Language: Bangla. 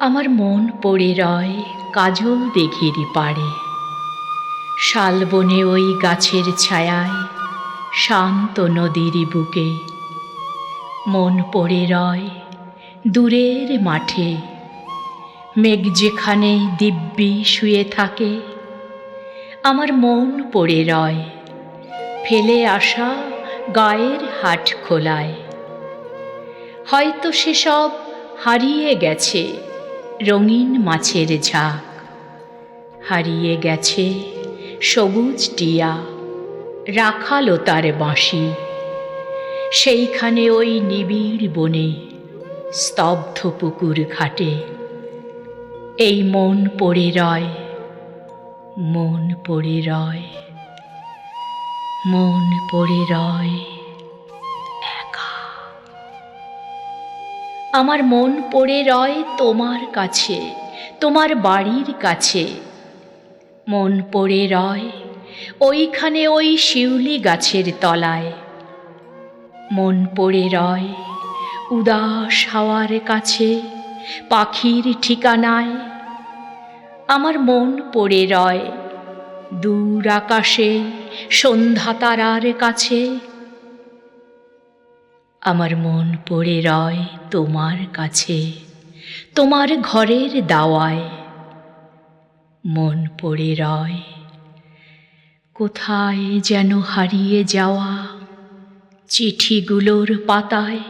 আমার মন পড়ে রয় কাজল দিঘির পাড়ে। শালবনে ওই গাছের ছায়ায়, শান্ত নদীর বুকে। মন পড়ে রয় দূরের মাঠে। মেঘ যেখানে দিব্যি শুয়ে থাকে, আমার মন পড়ে রয়। ফেলে আসা গায়ের হাট খোলায়। হয়তো সেসব হারিয়ে গেছে রঙিন মাছের ঝাঁক। হারিয়ে গেছে সবুজ টিয়া, রাখালো তার বাঁশি। সেইখানে ওই নিবিড় বনে, স্তব্ধ পুকুর ঘাটে। এই মন পড়ে রয়, মন পড়ে রয়, মন পড়ে রয়। আমার মন পড়ে রয় তোমার কাছে, তোমার বাড়ির কাছে। মন পড়ে রয় ওইখানে ওই শিউলি গাছের তলায়। মন পড়ে রয় উদাস হাওয়ার কাছে, পাখির ঠিকানায়। আমার মন পড়ে রয় দূর আকাশে, সন্ধ্যা তারার কাছে। আমার মন পড়ে রয় তোমার কাছে, তোমার ঘরের দাওয়ায়। মন পড়ে রয়, কোথায় যেন হারিয়ে যাওয়া চিঠিগুলোর পাতায়।